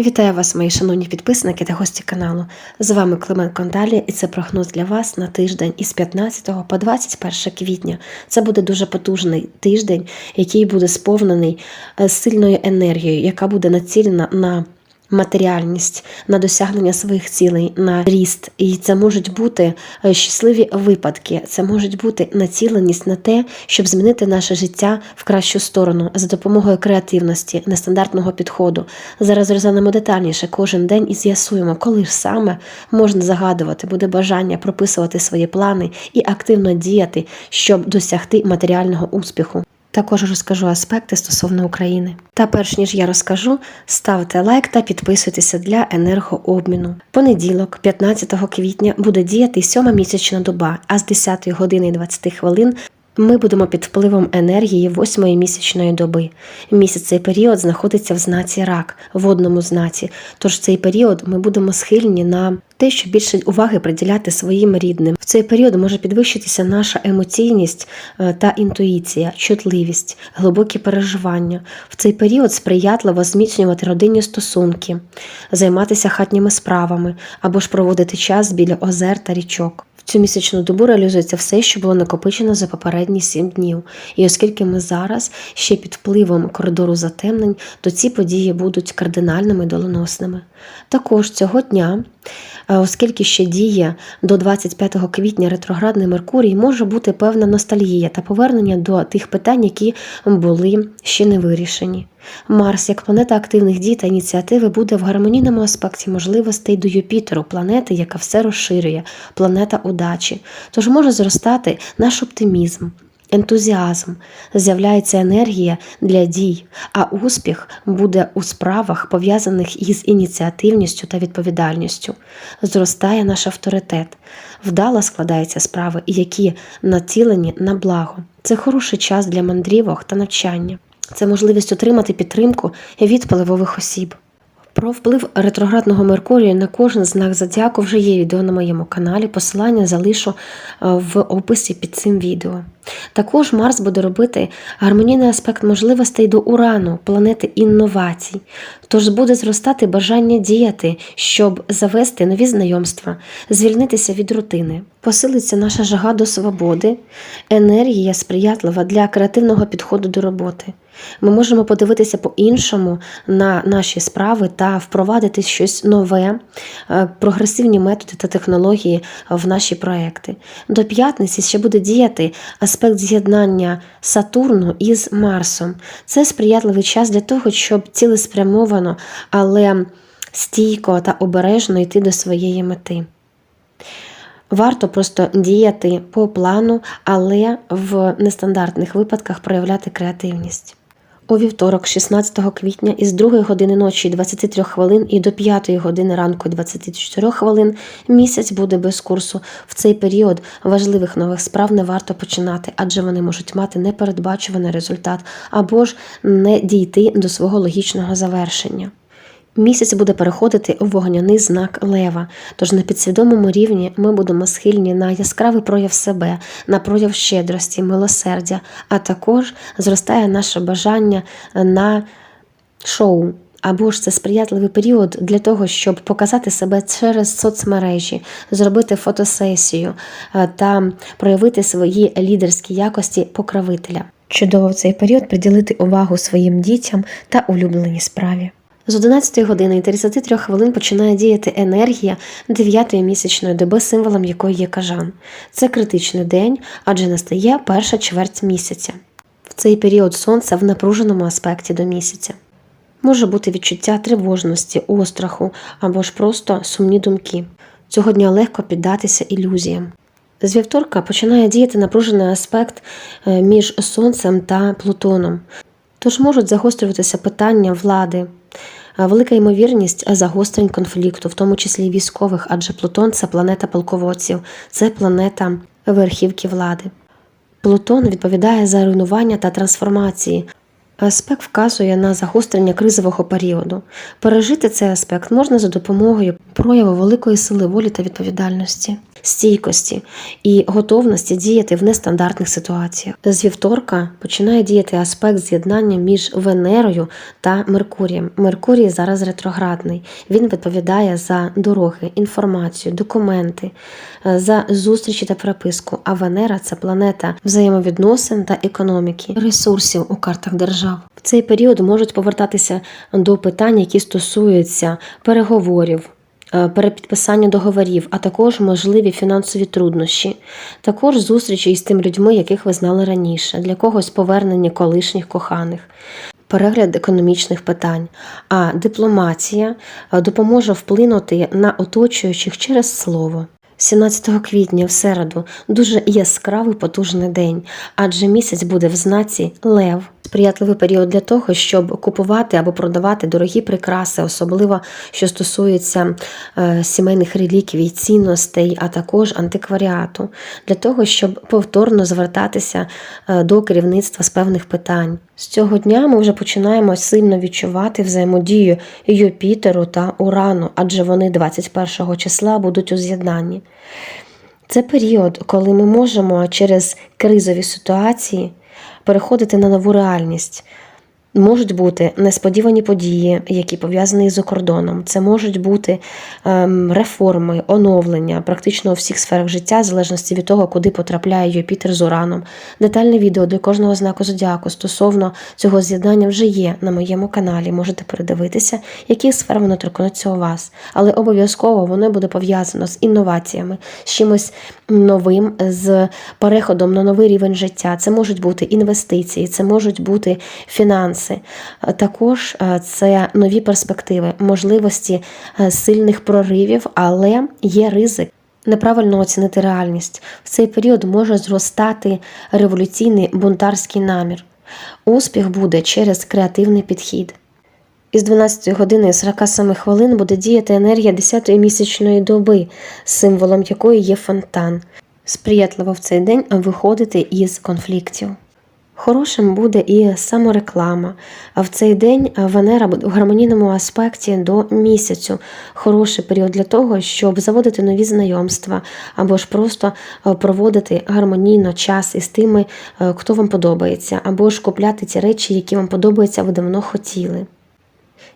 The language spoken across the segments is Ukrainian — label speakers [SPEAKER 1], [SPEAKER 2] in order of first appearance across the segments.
[SPEAKER 1] Вітаю вас, мої шановні підписники та гості каналу. З вами Климен Кондалі, і це прогноз для вас на тиждень із 15 по 21 квітня. Це буде дуже потужний тиждень, який буде сповнений е, сильною енергією, яка буде націлена на матеріальність, на досягнення своїх цілей, на ріст. І це можуть бути е, щасливі випадки, це можуть бути націленість на те, щоб змінити наше життя в кращу сторону за допомогою креативності, нестандартного підходу. Зараз розглянемо детальніше кожен день і з'ясуємо, коли ж саме можна загадувати, буде бажання прописувати свої плани і активно діяти, щоб досягти матеріального успіху. Також розкажу аспекти стосовно України. Та перш ніж я розкажу, ставте лайк та підписуйтеся для енергообміну. Понеділок, 15 квітня, буде діяти сьома місячна доба, а з 10 години 20 хвилин ми будемо під впливом енергії восьмої місячної доби. Місяць цей період знаходиться в знаці рак, в одному знаці. Тож цей період ми будемо схильні на те, що більше уваги приділяти своїм рідним. В цей період може підвищитися наша емоційність е, та інтуїція, чутливість, глибокі переживання. В цей період сприятливо зміцнювати родинні стосунки, займатися хатніми справами або ж проводити час біля озер та річок. В цю місячну добу реалізується все, що було накопичено за попередні сім днів. І оскільки ми зараз ще під впливом коридору затемнень, то ці події будуть кардинальними і доленосними. Також цього дня, е, оскільки ще діє до 25 квітня ретроградний Меркурій, може бути певна ностальгія та повернення до тих питань, які були ще не вирішені. Марс, як планета активних дій та ініціативи, буде в гармонійному аспекті можливостей до Юпітеру, планети, яка все розширює, планета удачі. Тож може зростати наш оптимізм, ентузіазм, з'являється енергія для дій, а успіх буде у справах, пов'язаних із ініціативністю та відповідальністю. Зростає наш авторитет, вдало складаються справи, які націлені на благо. Це хороший час для мандрівок та навчання. Це можливість отримати підтримку від впливових осіб. Про вплив ретроградного Меркурію на кожен знак зодіаку вже є відео на моєму каналі. Посилання залишу е, в описі під цим відео. Також Марс буде робити гармонійний аспект можливостей до Урану, планети інновацій. Тож буде зростати бажання діяти, щоб завести нові знайомства, звільнитися від рутини. Посилиться наша жага до свободи, енергія сприятлива для креативного підходу до роботи. Ми можемо подивитися по-іншому на наші справи та впровадити щось нове, е, прогресивні методи та технології в наші проекти. До п'ятниці ще буде діяти аспект з'єднання Сатурну із Марсом. Це сприятливий час для того, щоб цілеспрямовано, але стійко та обережно йти до своєї мети. Варто просто діяти по плану, але в нестандартних випадках проявляти креативність. У вівторок, 16 квітня, із 2 години ночі 23 хвилин і до 5 години ранку 24 хвилин місяць буде без курсу. В цей період важливих нових справ не варто починати, адже вони можуть мати непередбачуваний результат або ж не дійти до свого логічного завершення. Місяць буде переходити у вогняний знак лева, тож на підсвідомому рівні ми будемо схильні на яскравий прояв себе, на прояв щедрості, милосердя, а також зростає наше бажання на шоу. Або ж це сприятливий період для того, щоб показати себе через соцмережі, зробити фотосесію е, та проявити свої лідерські якості покровителя. Чудово в цей період приділити увагу своїм дітям та улюбленій справі. З 11 години і 33 хвилин починає діяти енергія 9-ї місячної доби, символом якої є кажан. Це критичний день, адже настає перша чверть місяця. В цей період сонця в напруженому аспекті до місяця. Може бути відчуття тривожності, остраху або ж просто сумні думки. Цього дня легко піддатися ілюзіям. З вівторка починає діяти напружений аспект е, між Сонцем та Плутоном, тож можуть загострюватися питання влади. Велика ймовірність загострень конфлікту, в тому числі військових, адже Плутон це планета полководців, це планета верхівки влади. Плутон відповідає за руйнування та трансформації. Аспект вказує на загострення кризового періоду. Пережити цей аспект можна за допомогою прояву великої сили волі та відповідальності. стійкості і готовності діяти в нестандартних ситуаціях. З вівторка починає діяти аспект з'єднання між Венерою та Меркурієм. Меркурій зараз ретроградний. Він відповідає за дороги, інформацію, документи, е, за зустрічі та переписку. А Венера це планета взаємовідносин та економіки, ресурсів у картах держав. В цей період можуть повертатися до питань, які стосуються переговорів. е, Перепідписання договорів, а також можливі фінансові труднощі, також зустрічі із тими людьми, яких ви знали раніше, для когось повернення колишніх коханих, перегляд економічних питань. А дипломатія е, допоможе вплинути на оточуючих через слово. 17 квітня в середу дуже яскравий потужний день, адже місяць буде в знаці Лев. Сприятливий період для того, щоб купувати або продавати дорогі прикраси, особливо що стосується е, сімейних реліквій, цінностей, а також антикваріату, для того, щоб повторно звертатися е, до керівництва з певних питань. З цього дня ми вже починаємо сильно відчувати взаємодію Юпітеру та Урану, адже вони 21 числа будуть у з'єднанні. Це період, коли ми можемо через кризові ситуації переходити на нову реальність. Можуть бути несподівані події, які пов'язані з кордоном. Це можуть бути ем, реформи, оновлення практично у всіх сферах життя, в залежності від того, куди потрапляє Юпітер з Ураном. Детальне відео для кожного знаку зодіаку стосовно цього з'єднання вже є на моєму каналі. Можете передивитися, які сфер воно торкнеться у вас. Але обов'язково воно буде пов'язано з інноваціями, з чимось новим, з переходом на новий рівень життя. Це можуть бути інвестиції, це можуть бути фінанси. А Також е, це нові перспективи, можливості е, сильних проривів, але є ризик. Неправильно оцінити реальність. В цей період може зростати революційний бунтарський намір. Успіх буде через креативний підхід. Із 12 години і 47 хвилин буде діяти енергія 10-ї місячної доби, символом якої є фонтан. Сприятливо в цей день виходити із конфліктів. Хорошим буде і самореклама. В цей день Венера буде в гармонійному аспекті до місяцю. Хороший період для того, щоб заводити нові знайомства, або ж просто е, проводити гармонійно час із тими, е, хто вам подобається, або ж купляти ті речі, які вам подобаються, ви давно хотіли.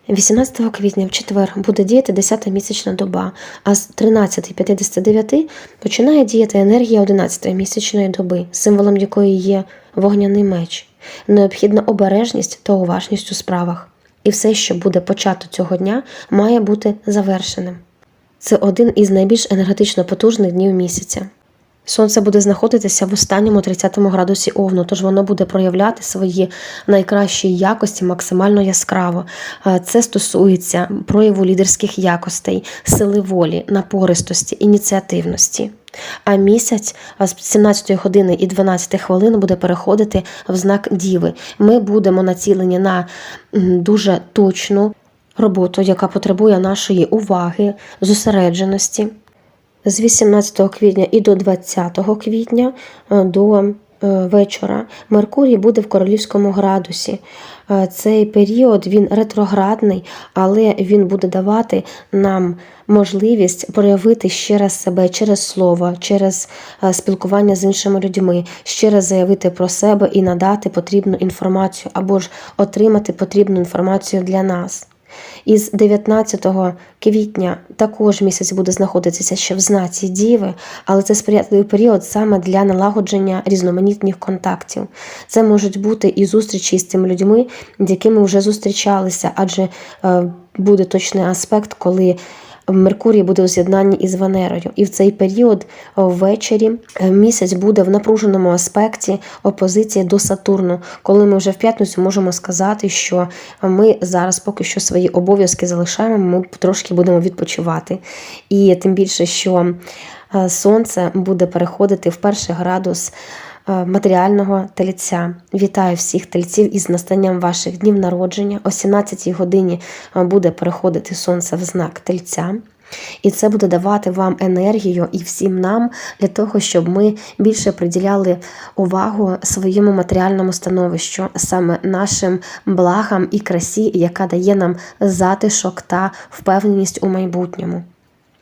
[SPEAKER 1] 18 квітня в четвер буде діяти 10-та місячна доба, а з 13.59 починає діяти енергія 11-ї місячної доби, символом якої є вогняний меч. Необхідна обережність та уважність у справах. І все, що буде почато цього дня, має бути завершеним. Це один із найбільш енергетично потужних днів місяця. Сонце буде знаходитися в останньому 30 градусі Овну, тож воно буде проявляти свої найкращі якості максимально яскраво. Е, Це стосується прояву лідерських якостей, сили волі, напористості, ініціативності. А місяць з 17 години і 12 хвилин буде переходити в знак Діви. Ми будемо націлені на дуже точну роботу, яка потребує нашої уваги, зосередженості з 18 квітня і до 20 квітня е, до е, вечора Меркурій буде в королівському градусі. Е, Цей період він ретроградний, але він буде давати нам можливість проявити ще раз себе через слово, через спілкування з іншими людьми, ще раз заявити про себе і надати потрібну інформацію або ж отримати потрібну інформацію для нас. Із 19 квітня також місяць буде знаходитися ще в знаці Діви, але це сприятливий період саме для налагодження різноманітних контактів. Це можуть бути і зустрічі з тими людьми, з якими вже зустрічалися, адже е, буде точний аспект, коли Меркурій буде у з'єднанні із Венерою, і в цей період ввечері е, місяць буде в напруженому аспекті опозиції до Сатурну, коли ми вже в п'ятницю можемо сказати, що ми зараз поки що свої обов'язки залишаємо, ми трошки будемо відпочивати. І тим більше, що е, сонце буде переходити в перший градус. Е, Матеріального тельця. Вітаю всіх тельців із настанням ваших днів народження. О 17 годині е, буде переходити сонце в знак тельця. І це буде давати вам енергію і всім нам для того, щоб ми більше приділяли увагу своєму матеріальному становищу, саме нашим благам і красі, яка дає нам затишок та впевненість у майбутньому.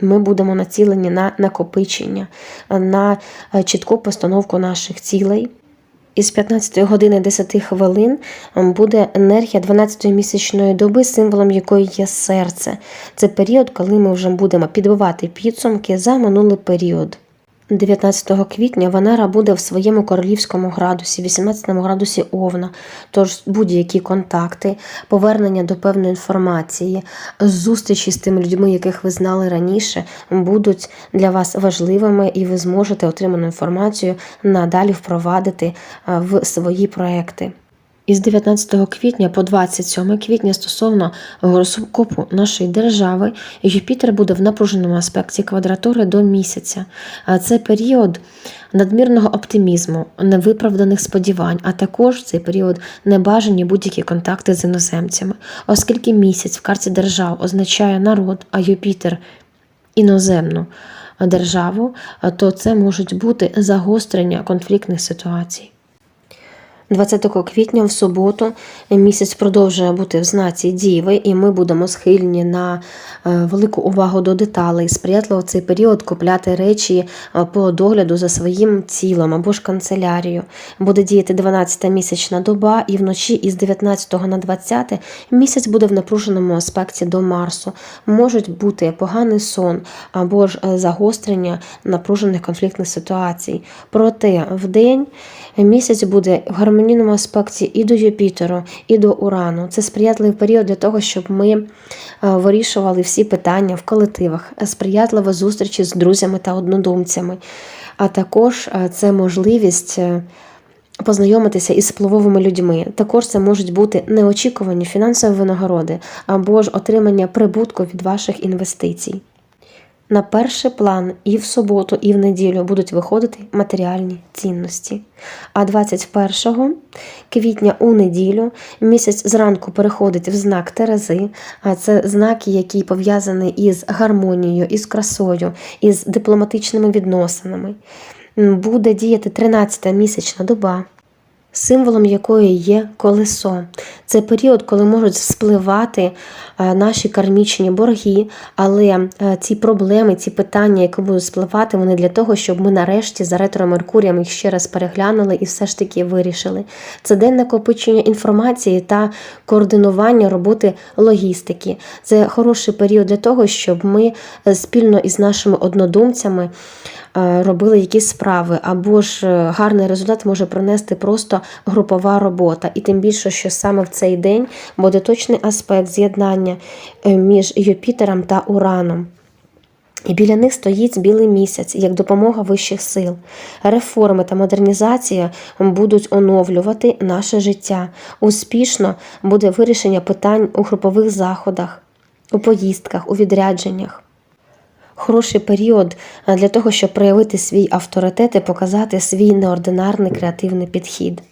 [SPEAKER 1] Ми будемо націлені на накопичення, на е, чітку постановку наших цілей. Із 15 години 10 хвилин буде енергія 12-ї місячної доби, символом якої є серце. Це період, коли ми вже будемо підбивати підсумки за минулий період. 19 квітня Венера буде в своєму королівському градусі, 18 градусі Овна. Тож будь-які контакти, повернення до певної інформації, зустрічі з тими людьми, яких ви знали раніше, будуть для вас важливими, і ви зможете отриману інформацію надалі впровадити в свої проекти. Із 19 квітня по 27 квітня стосовно гороскопу нашої держави Юпітер буде в напруженому аспекті квадратури до місяця. Це період надмірного оптимізму, невиправданих сподівань, а також цей період небажані будь-які контакти з іноземцями, оскільки місяць в карті держав означає народ, а Юпітер іноземну державу, то це можуть бути загострення конфліктних ситуацій. 20 квітня в суботу місяць продовжує бути в знаці Діви, і ми будемо схильні на е, велику увагу до деталей, сприятливо в цей період купляти речі е, по догляду за своїм тілом або ж канцелярію. Буде діяти 12-та місячна доба, і вночі із 19 на 20 місяць буде в напруженому аспекті до Марсу. Можуть бути поганий сон або ж е, загострення напружених конфліктних ситуацій. Проте в день місяць буде в гармонійному аспекті і до Юпітеру, і до Урану. Це сприятливий період для того, щоб ми е, вирішували всі питання в колективах, сприятлива зустрічі з друзями та однодумцями. А також е, це можливість. е, Познайомитися із впливовими людьми. Також це можуть бути неочікувані фінансові винагороди або ж отримання прибутку від ваших інвестицій. На перший план і в суботу, і в неділю будуть виходити матеріальні цінності. А 21 квітня у неділю місяць зранку переходить в знак Терези, а це знаки, які пов'язані із гармонією, із красою, із дипломатичними відносинами. Буде діяти 13-та місячна доба символом якої є колесо. Це період, коли можуть вспливати е, наші кармічні борги, але е, ці проблеми, ці питання, які будуть спливати, вони для того, щоб ми нарешті за ретро Меркурієм їх ще раз переглянули і все ж таки вирішили. Це день накопичення інформації та координування роботи логістики. Це хороший період для того, щоб ми е, спільно із нашими однодумцями робили якісь справи, або ж е, гарний результат може принести просто групова робота. І тим більше, що саме в цей день буде точний аспект з'єднання е, між Юпітером та Ураном. І біля них стоїть білий місяць як допомога вищих сил. Реформи та модернізація будуть оновлювати наше життя. Успішно буде вирішення питань у групових заходах, у поїздках, у відрядженнях. Хороший період е, для того, щоб проявити свій авторитет і показати свій неординарний креативний підхід.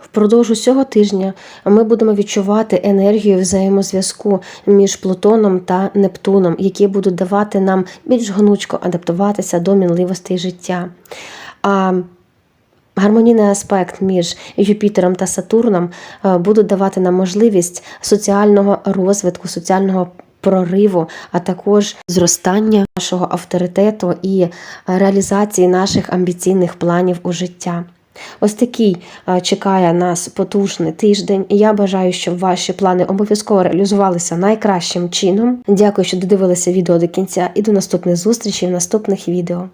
[SPEAKER 1] Впродовж усього тижня ми будемо відчувати енергію взаємозв'язку між Плутоном та Нептуном, які будуть давати нам більш гнучко адаптуватися до мінливостей життя. А Гармонійний аспект між Юпітером та Сатурном е, будуть давати нам можливість соціального розвитку, соціального прориву, а також зростання нашого авторитету і реалізації наших амбіційних планів у життя. Ось такий е, чекає нас потужний тиждень, я бажаю, щоб ваші плани обов'язково реалізувалися найкращим чином. Дякую, що додивилися відео до кінця, і до наступних зустрічей в наступних відео.